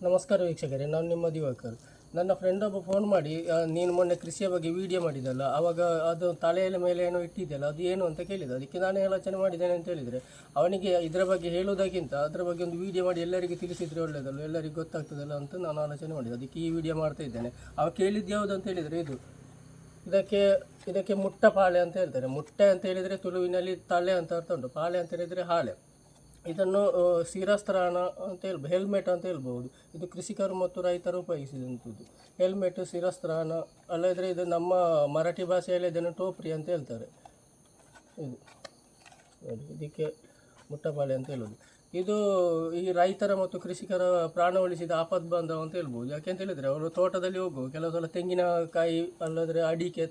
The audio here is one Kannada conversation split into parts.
ನಮಸ್ಕಾರ ವೀಕ್ಷಕರೇ, ನಾನು ನಿಮ್ಮ ದಿವಾಕರ್. ನನ್ನ ಫ್ರೆಂಡ್ ಒಬ್ಬ ಫೋನ್ ಮಾಡಿ ನೀನು ಮೊನ್ನೆ ಕೃಷಿಯ ಬಗ್ಗೆ ವಿಡಿಯೋ ಮಾಡಿದಲ್ಲ ಆವಾಗ ಅದು ತಲೆಯ ಮೇಲೆ ಏನೋ ಇಟ್ಟಿದ್ದೆಲ್ಲ ಅದು ಏನು ಅಂತ ಕೇಳಿದ. ಅದಕ್ಕೆ ನಾನು ಆಲೋಚನೆ ಮಾಡಿದ್ದೇನೆ ಅಂತ ಹೇಳಿದರೆ, ಅವನಿಗೆ ಇದರ ಬಗ್ಗೆ ಹೇಳೋದಕ್ಕಿಂತ ಅದರ ಬಗ್ಗೆ ಒಂದು ವಿಡಿಯೋ ಮಾಡಿ ಎಲ್ಲರಿಗೂ ತಿಳಿಸಿದರೆ ಒಳ್ಳೆಯದಲ್ಲ ಎಲ್ಲರಿಗೂ ಗೊತ್ತಾಗ್ತದಲ್ಲ ಅಂತ ನಾನು ಆಲೋಚನೆ ಮಾಡಿದೆ. ಅದಕ್ಕೆ ಈ ವಿಡಿಯೋ ಮಾಡ್ತಾ ಇದ್ದೇನೆ. ಅವ ಕೇಳಿದ್ದು ಯಾವುದು ಅಂತ ಹೇಳಿದರೆ ಇದು. ಇದಕ್ಕೆ ಇದಕ್ಕೆ ಮುಟ್ಟ ಪಾಳೆ ಅಂತ ಹೇಳ್ತಾರೆ. ಮುಟ್ಟೆ ಅಂತ ಹೇಳಿದರೆ ತುಳುವಿನಲ್ಲಿ ತಲೆ ಅಂತ ಅರ್ಥ ಉಂಟು. ಪಾಳೆ ಅಂತ ಹೇಳಿದರೆ ಹಾಳೆ. ಇದನ್ನು ಶಿರಸ್ತ್ರಾಣ ಅಂತ ಹೇಳ್ಬೋದು ಹೆಲ್ಮೆಟ್ ಅಂತ ಹೇಳ್ಬೋದು. ಇದು ಕೃಷಿಕರು ಮತ್ತು ರೈತರು ಉಪಯೋಗಿಸಿದಂಥದ್ದು. ಹೆಲ್ಮೆಟ್ ಶಿರಸ್ತ್ರಾಣ ಅಲ್ಲದ್ರೆ ಇದು ನಮ್ಮ ಮರಾಠಿ ಭಾಷೆಯಲ್ಲಿ ಇದನ್ನು ಟೋಪ್ರಿ ಅಂತ ಹೇಳ್ತಾರೆ. ಇದು, ನೋಡಿ, ಇದಕ್ಕೆ ಮುಟ್ಟಪಾಳೆ ಅಂತ ಹೇಳೋದು. ಇದು ಈ ರೈತರ ಮತ್ತು ಕೃಷಿಕರ ಪ್ರಾಣ ಉಳಿಸಿದ ಆಪದ್ ಬಾಂಧವ ಅಂತ ಹೇಳ್ಬೋದು. ಯಾಕೆಂತ ಹೇಳಿದರೆ, ಅವರು ತೋಟದಲ್ಲಿ ಹೋಗುವ ಕೆಲವು ಸಲ ತೆಂಗಿನಕಾಯಿ, ಅಲ್ಲದ್ರೆ ಅಡಿಕೆ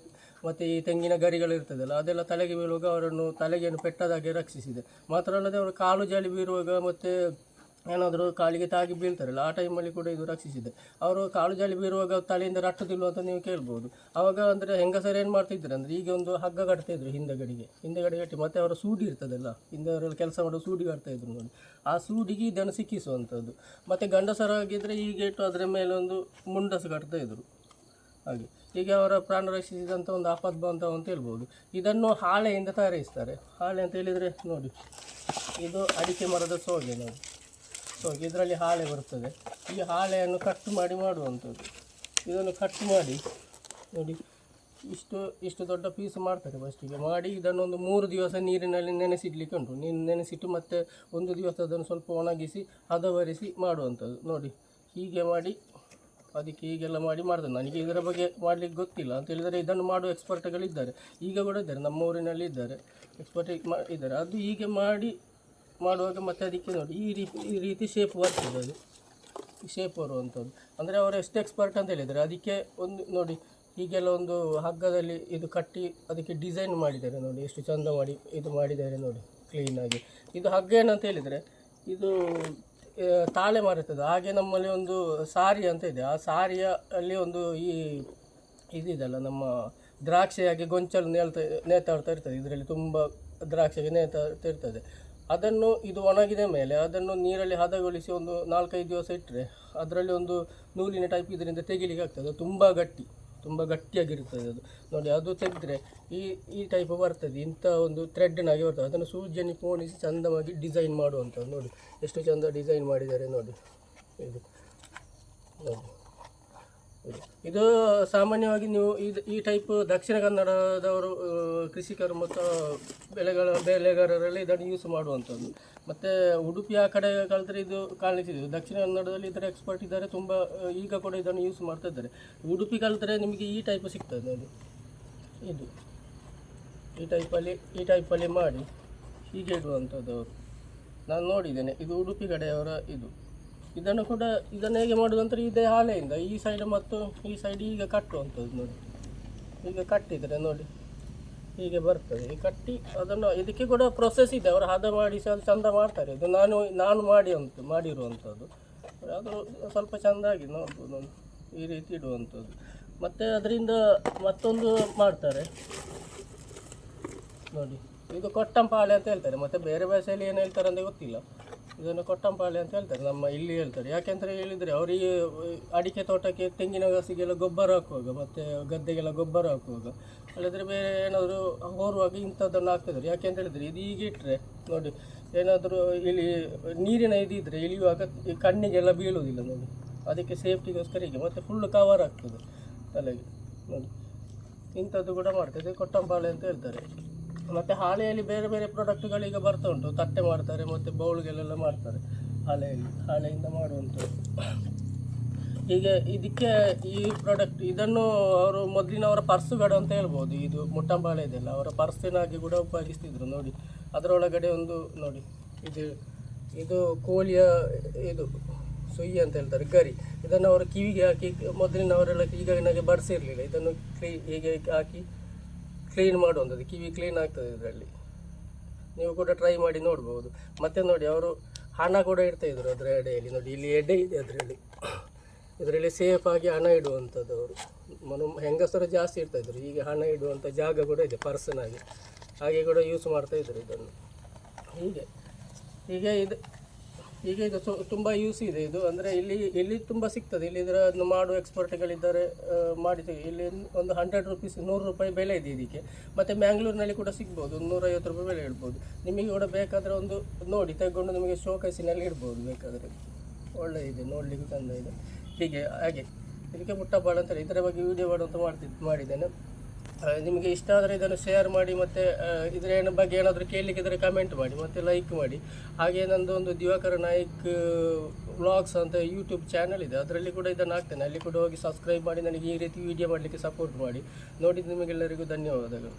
ಮತ್ತು ಈ ತೆಂಗಿನ ಗರಿಗಳು ಇರ್ತದಲ್ಲ, ಅದೆಲ್ಲ ತಲೆಗೆ ಬೀಳುವಾಗ ಅವರನ್ನು ತಲೆಗೆಯನ್ನು ಪೆಟ್ಟದಾಗೆ ರಕ್ಷಿಸಿದೆ. ಮಾತ್ರ ಅಲ್ಲದೆ ಅವರು ಕಾಲು ಜಾಲಿ ಬೀರುವಾಗ ಮತ್ತು ಏನಾದರೂ ಕಾಲಿಗೆ ತಾಗಿ ಬೀಳ್ತಾರಲ್ಲ, ಆ ಟೈಮಲ್ಲಿ ಕೂಡ ಇದು ರಕ್ಷಿಸಿದೆ. ಅವರು ಕಾಲು ಜಾಲಿ ಬೀರುವಾಗ ತಲೆಯಿಂದ ರಟ್ಟದಿಲ್ಲ ಅಂತ ನೀವು ಕೇಳ್ಬೋದು. ಆವಾಗ ಅಂದರೆ ಹೆಂಗಸರು ಏನು ಮಾಡ್ತಿದ್ರು ಅಂದರೆ ಈಗ ಒಂದು ಹಗ್ಗ ಕಟ್ತಾಯಿದ್ರು ಹಿಂದಗಡೆಗೆ, ಹಿಂದಗಡೆ ಕಟ್ಟಿ ಮತ್ತು ಅವರ ಸೂಡಿ ಇರ್ತದಲ್ಲ ಹಿಂದೆ ಅವರೆಲ್ಲ ಕೆಲಸ ಮಾಡೋ ಸೂಡಿ ಕಟ್ತಾಯಿದ್ರು ನೋಡಿ. ಆ ಸೂಡಿಗೆ ಇದನ್ನು ಸಿಕ್ಕಿಸುವಂಥದ್ದು ಮತ್ತು ಗಂಡಸರಾಗಿದ್ದರೆ ಈಗ ಇಟ್ಟು ಅದರ ಮೇಲೆ ಒಂದು ಮುಂಡಸು ಕಟ್ತಾಯಿದ್ರು ಹಾಗೆ. ಹೀಗೆ ಅವರ ಪ್ರಾಣ ರಕ್ಷಿಸಿದಂಥ ಒಂದು ಆಪದ್ ಬಾಂಧವ ಅಂತ ಹೇಳ್ಬೋದು. ಇದನ್ನು ಹಾಳೆಯಿಂದ ತಯಾರಿಸ್ತಾರೆ. ಹಾಳೆ ಅಂತ ಹೇಳಿದರೆ ನೋಡಿ, ಇದು ಅಡಿಕೆ ಮರದ ಸೋಗೆ ನೋಡಿ. ಸೋಗೆ, ಇದರಲ್ಲಿ ಹಾಳೆ ಬರ್ತದೆ. ಈ ಹಾಳೆಯನ್ನು ಕಟ್ ಮಾಡಿ ಮಾಡುವಂಥದ್ದು. ಇದನ್ನು ಕಟ್ ಮಾಡಿ ನೋಡಿ, ಇಷ್ಟು ಇಷ್ಟು ದೊಡ್ಡ ಪೀಸ್ ಮಾಡ್ತಾರೆ ಫಸ್ಟಿಗೆ ಮಾಡಿ ಇದನ್ನೊಂದು ಮೂರು ದಿವಸ ನೀರಿನಲ್ಲಿ ನೆನೆಸಿಡ್ಲಿಕ್ಕೆ ಉಂಟು. ನೀನು ನೆನೆಸಿಟ್ಟು ಮತ್ತೆ ಒಂದು ದಿವಸ ಅದನ್ನು ಸ್ವಲ್ಪ ಒಣಗಿಸಿ ಹದವರಿಸಿ ಮಾಡುವಂಥದ್ದು. ನೋಡಿ, ಹೀಗೆ ಮಾಡಿ ಅದಕ್ಕೆ ಹೀಗೆಲ್ಲ ಮಾಡಿ ಮಾಡ್ತಾರೆ. ನನಗೆ ಇದರ ಬಗ್ಗೆ ಮಾಡಲಿಕ್ಕೆ ಗೊತ್ತಿಲ್ಲ. ಅಂತ ಹೇಳಿದರೆ ಇದನ್ನು ಮಾಡುವ ಎಕ್ಸ್ಪರ್ಟ್ಗಳಿದ್ದಾರೆ ಈಗ ಕೂಡ ಇದ್ದಾರೆ. ನಮ್ಮ ಊರಿನಲ್ಲಿ ಇದ್ದಾರೆ ಎಕ್ಸ್ಪರ್ಟ್ ಇದ್ದಾರೆ. ಅದು ಹೀಗೆ ಮಾಡಿ ಮಾಡುವಾಗ ಮತ್ತೆ ಅದಕ್ಕೆ ನೋಡಿ. ಈ ರೀತಿ ಈ ರೀತಿ ಶೇಪ್ ಬರ್ತದೆ ಅದು. ಶೇಪ್ ಬರುವಂಥದ್ದು. ಅಂದರೆ ಅವರು ಎಷ್ಟು ಎಕ್ಸ್ಪರ್ಟ್ ಅಂತ ಹೇಳಿದ್ದಾರೆ ಅದಕ್ಕೆ ಒಂದು ನೋಡಿ ಹೀಗೆಲ್ಲ ಒಂದು ಹಗ್ಗದಲ್ಲಿ ಇದು ಕಟ್ಟಿ ಅದಕ್ಕೆ ಡಿಸೈನ್ ಮಾಡಿದ್ದಾರೆ ನೋಡಿ. ಎಷ್ಟು ಚಂದ ಮಾಡಿ ಇದು ಮಾಡಿದ್ದಾರೆ ನೋಡಿ. ಕ್ಲೀನಾಗಿ ಇದು ಹಗ್ಗ ಏನಂತ ಹೇಳಿದರೆ, ಇದು ತಾಳೆ ಮಾರುತ್ತದೆ. ಹಾಗೆ ನಮ್ಮಲ್ಲಿ ಒಂದು ಸಾರಿ ಅಂತ ಇದೆ. ಆ ಸಾರಿಯ ಅಲ್ಲಿ ಒಂದು ಈ ಇದಿದೆಲ್ಲ ನಮ್ಮ ದ್ರಾಕ್ಷಿಯಾಗಿ ಗೊಂಚಲು ನೇಳ್ತಾ ನೇತಾಡ್ತಾ ಇರ್ತದೆ. ಇದರಲ್ಲಿ ತುಂಬ ದ್ರಾಕ್ಷಿಗೆ ನೇತಾಡ್ತಾ ಇರ್ತದೆ. ಅದನ್ನು ಇದು ಒಣಗಿದ ಮೇಲೆ ಅದನ್ನು ನೀರಲ್ಲಿ ಹದಗೊಳಿಸಿ ಒಂದು ನಾಲ್ಕೈದು ದಿವಸ ಇಟ್ಟರೆ ಅದರಲ್ಲಿ ಒಂದು ನೂಲಿನ ಟೈಪ್ ಇದರಿಂದ ತೆಗಿಲಿಕ್ಕೆ ಆಗ್ತದೆ. ತುಂಬ ಗಟ್ಟಿ. ತುಂಬ ಗಟ್ಟಿಯಾಗಿರ್ತದೆ ಅದು. ನೋಡಿ, ಅದು ತೆಗೆದ್ರೆ ಈ ಈ ಟೈಪ್ ಬರ್ತದೆ. ಇಂಥ ಒಂದು ಥ್ರೆಡ್ನಾಗಿ ಬರ್ತದೆ. ಅದನ್ನು ಸೂಜಿಯನ್ನು ಪೋಣಿಸಿ ಚಂದವಾಗಿ ಡಿಸೈನ್ ಮಾಡುವಂಥದ್ದು. ನೋಡಿ, ಎಷ್ಟು ಚಂದ ಡಿಸೈನ್ ಮಾಡಿದ್ದಾರೆ ನೋಡಿ. ಇದು ನೋಡಿ. ಇದು. ಸಾಮಾನ್ಯವಾಗಿ ನೀವು ಇದು ಈ ಟೈಪ್ ದಕ್ಷಿಣ ಕನ್ನಡದವರು ಕೃಷಿಕರು ಮತ್ತು ಬೆಳೆಗಳ, ಬೆಳೆಗಾರರಲ್ಲಿ ಇದನ್ನು ಯೂಸ್ ಮಾಡುವಂಥದ್ದು. ಮತ್ತು ಉಡುಪಿ ಆ ಕಡೆ ಕಲಿತರೆ ಇದು ಕಾಣಿಸಿದೆ. ದಕ್ಷಿಣ ಕನ್ನಡದಲ್ಲಿ ಇದರ ಎಕ್ಸ್ಪರ್ಟ್ ಇದ್ದಾರೆ, ತುಂಬ ಈಗ ಕೂಡ ಇದನ್ನು ಯೂಸ್ ಮಾಡ್ತಾ ಇದ್ದಾರೆ. ಉಡುಪಿ ಕಲಿತರೆ ನಿಮಗೆ ಈ ಟೈಪ್ ಸಿಗ್ತದೆ ಅದು. ಇದು. ಈ ಟೈಪಲ್ಲಿ ಈ ಟೈಪಲ್ಲಿ ಮಾಡಿ ಹೀಗೆ ಇಡುವಂಥದ್ದು ಅವರು. ನಾನು ನೋಡಿದ್ದೇನೆ. ಇದು ಉಡುಪಿ ಕಡೆಯವರ ಇದು. ಇದನ್ನು ಕೂಡ ಇದನ್ನು ಹೇಗೆ ಮಾಡುವುದಂದ್ರೆ ಇದೇ ಹಾಳೆಯಿಂದ ಈ ಸೈಡ್ ಮತ್ತು ಈ ಸೈಡ್ ಈಗ ಕಟ್ಟುವಂಥದ್ದು ನೋಡಿ. ಈಗ ಕಟ್ಟಿದರೆ ನೋಡಿ, ಹೀಗೆ ಬರ್ತದೆ. ಈ ಕಟ್ಟಿ ಅದನ್ನು ಇದಕ್ಕೆ ಕೂಡ ಪ್ರೊಸೆಸ್ ಇದೆ. ಅವರು ಹದ ಮಾಡಿಸಿ ಅದು ಚಂದ ಮಾಡ್ತಾರೆ. ಇದು ನಾನು ನಾನು ಮಾಡಿ ಅಂತ ಮಾಡಿರುವಂಥದ್ದು ಅದು ಸ್ವಲ್ಪ ಚೆಂದಾಗಿ ನೋಡ್ಬೋದು. ನೋಡಿ. ಈ ರೀತಿ ಇಡುವಂಥದ್ದು ಮತ್ತು ಅದರಿಂದ ಮತ್ತೊಂದು ಮಾಡ್ತಾರೆ. ನೋಡಿ, ಇದು ಕೊಟ್ಟಂಪಾಳೆ ಅಂತ ಹೇಳ್ತಾರೆ. ಮತ್ತು ಬೇರೆ ಭಾಷೆಯಲ್ಲಿ ಏನು ಹೇಳ್ತಾರೆ ಅಂತ ಗೊತ್ತಿಲ್ಲ. ಇದನ್ನು ಕೊಟ್ಟಂಪಾಳೆ ಅಂತ ಹೇಳ್ತಾರೆ, ನಮ್ಮ ಇಲ್ಲಿ ಹೇಳ್ತಾರೆ. ಯಾಕೆಂದರೆ ಹೇಳಿದರೆ ಅವರಿಗೆ ಅಡಿಕೆ ತೋಟಕ್ಕೆ ತೆಂಗಿನ ಗಸಿಗೆಲ್ಲ ಗೊಬ್ಬರ ಹಾಕುವಾಗ, ಮತ್ತು ಗದ್ದೆಗೆಲ್ಲ ಗೊಬ್ಬರ ಹಾಕುವಾಗ, ಅಲ್ಲದ್ರೆ ಬೇರೆ ಏನಾದರೂ ಹೋರುವಾಗ ಇಂಥದ್ದನ್ನು ಹಾಕ್ತಿದ್ದಾರೆ. ಯಾಕೆಂತ ಹೇಳಿದರೆ ಇದು ಈಗ ಇಟ್ಟರೆ ನೋಡಿ, ಏನಾದರೂ ಇಲ್ಲಿ ನೀರಿನ ಇದಿದ್ದರೆ ಇಳಿಯುವಾಗ ಕಣ್ಣಿಗೆಲ್ಲ ಬೀಳುವುದಿಲ್ಲ ನೋಡಿ. ಅದಕ್ಕೆ ಸೇಫ್ಟಿಗೋಸ್ಕರ ಈಗ ಮತ್ತು ಫುಲ್ ಕವರ್ ಆಗ್ತದೆ ತಲೆಗೆ, ನೋಡಿ. ಇಂಥದ್ದು ಕೂಡ ಮಾಡ್ತದೆ ಕೊಟ್ಟಂಪಾಳೆ ಅಂತ ಹೇಳ್ತಾರೆ. ಮತ್ತು ಹಾಳೆಯಲ್ಲಿ ಬೇರೆ ಬೇರೆ ಪ್ರಾಡಕ್ಟ್ಗಳು ಈಗ ಬರ್ತಾ ಉಂಟು. ತಟ್ಟೆ ಮಾಡ್ತಾರೆ, ಮತ್ತು ಬೌಲ್ಗೆಲ್ಲ ಮಾಡ್ತಾರೆ. ಹಾಳೆಯಲ್ಲಿ, ಹಾಳೆಯಿಂದ ಮಾಡುವಂಥದ್ದು. ಹೀಗೆ ಇದಕ್ಕೆ ಈ ಪ್ರಾಡಕ್ಟ್ ಇದನ್ನು ಅವರು ಮೊದಲಿನವರ ಪರ್ಸುಗಳು ಅಂತ ಹೇಳ್ಬೋದು. ಇದು ಮುಟ್ಟಂಬಾಳೆ ಇದೆಲ್ಲ ಅವರ ಪರ್ಸಿನಾಗಿ ಕೂಡ ಉಪಯೋಗಿಸ್ತಿದ್ರು. ನೋಡಿ, ಅದರೊಳಗಡೆ ಒಂದು, ನೋಡಿ, ಇದು ಇದು ಕೋಳಿಯ ಇದು ಸುಯ್ಯ ಅಂತ ಹೇಳ್ತಾರೆ, ಗರಿ. ಇದನ್ನು ಅವರು ಕಿವಿಗೆ ಹಾಕಿ, ಮೊದಲಿನವರೆಲ್ಲ ಈಗ ನನಗೆ ಬಡಿಸಿರಲಿಲ್ಲ ಇದನ್ನು ಕ್ಲೀ ಹೀಗೆ ಹಾಕಿ ಕ್ಲೀನ್ ಮಾಡುವಂಥದ್ದು, ಕಿವಿ ಕ್ಲೀನ್ ಆಗ್ತದೆ ಇದರಲ್ಲಿ ನೀವು ಕೂಡ ಟ್ರೈ ಮಾಡಿ ನೋಡ್ಬೋದು. ಮತ್ತೆ ನೋಡಿ, ಅವರು ಹಣ ಕೂಡ ಇಡ್ತಾ ಇದ್ರು ಅದರ ಎಡೆಯಲ್ಲಿ ನೋಡಿ, ಇಲ್ಲಿ ಎಡೆ ಇದೆ ಅದರಲ್ಲಿ. ಇದರಲ್ಲಿ ಸೇಫ್ ಆಗಿ ಹಣ ಇಡುವಂಥದ್ದು ಅವರು. ಮನು, ಹೆಂಗಸರು ಜಾಸ್ತಿ ಇರ್ತಾ ಇದ್ರು. ಈಗ ಹಣ ಇಡುವಂಥ ಜಾಗ ಕೂಡ ಇದೆ ಪರ್ಸನಾಗಿ ಹಾಗೆ ಕೂಡ ಯೂಸ್ ಮಾಡ್ತಾ ಇದ್ರು ಇದನ್ನು. ಹೀಗೆ. ಹೀಗೆ ಇದು. ಈಗ ಇದು ತುಂಬ ಯೂಸ್ ಇದೆ ಇದು. ಅಂದರೆ ಇಲ್ಲಿ ಇಲ್ಲಿ ತುಂಬ ಸಿಗ್ತದೆ. ಇಲ್ಲಿ ಇದರ ಮಾಡುವ ಎಕ್ಸ್ಪರ್ಟ್ಗಳಿದ್ದಾರೆ ಮಾಡಿದ್ದೇವೆ. ಮಾಡಿ ಇಲ್ಲಿ ಒಂದು ಹಂಡ್ರೆಡ್ ರುಪೀಸ್ ನೂರು ರೂಪಾಯಿ ಬೆಲೆ ಇದೆ ಇದಕ್ಕೆ. ಮತ್ತು ಮ್ಯಾಂಗ್ಳೂರಿನಲ್ಲಿ ಕೂಡ ಸಿಗ್ಬೋದು. ನೂರೈವತ್ತು ರೂಪಾಯಿ ಬೆಲೆ ಇಡ್ಬೋದು. ನಿಮಗೆ ಕೂಡ ಬೇಕಾದರೆ ಒಂದು ನೋಡಿ ತೆಗೊಂಡು ನಿಮಗೆ ಶೋಕೇಸಿನಲ್ಲಿ ಇಡ್ಬೋದು ಬೇಕಾದರೆ. ಒಳ್ಳೆಯದಿದೆ ನೋಡಲಿಕ್ಕೆ ಚಂದ ಇದೆ. ಹೀಗೆ, ಹಾಗೆ. ಇದಕ್ಕೆ ಮುಟ್ಟಬಾಳ ಅಂತಾರೆ ಇದರ ಬಗ್ಗೆ ವಿಡಿಯೋ ಮಾಡುವಂತ ಮಾಡ್ತಿದ್ದು ಮಾಡಿದ್ದೇನೆ. ನಿಮಗೆ ಇಷ್ಟ ಆದರೆ ಇದನ್ನು ಶೇರ್ ಮಾಡಿ ಮತ್ತು ಇದರ ಬಗ್ಗೆ ಏನಾದರೂ ಕೇಳಲಿಕ್ಕೆ ಇದ್ದರೆ ಕಮೆಂಟ್ ಮಾಡಿ, ಮತ್ತು ಲೈಕ್ ಮಾಡಿ. ಹಾಗೆ ನಂದು ಒಂದು ದಿವಾಕರ ನಾಯಕ್ ವ್ಲಾಗ್ಸ್ ಅಂತ ಯೂಟ್ಯೂಬ್ ಚಾನಲ್ ಇದೆ. ಅದರಲ್ಲಿ ಕೂಡ ಇದನ್ನು ಹಾಕ್ತೇನೆ. ಅಲ್ಲಿ ಕೂಡ ಹೋಗಿ ಸಬ್ಸ್ಕ್ರೈಬ್ ಮಾಡಿ, ನನಗೆ ಈ ರೀತಿ ವಿಡಿಯೋ ಮಾಡಲಿಕ್ಕೆ ಸಪೋರ್ಟ್ ಮಾಡಿ. ನೋಡಿದ ನಿಮಗೆಲ್ಲರಿಗೂ ಧನ್ಯವಾದಗಳು.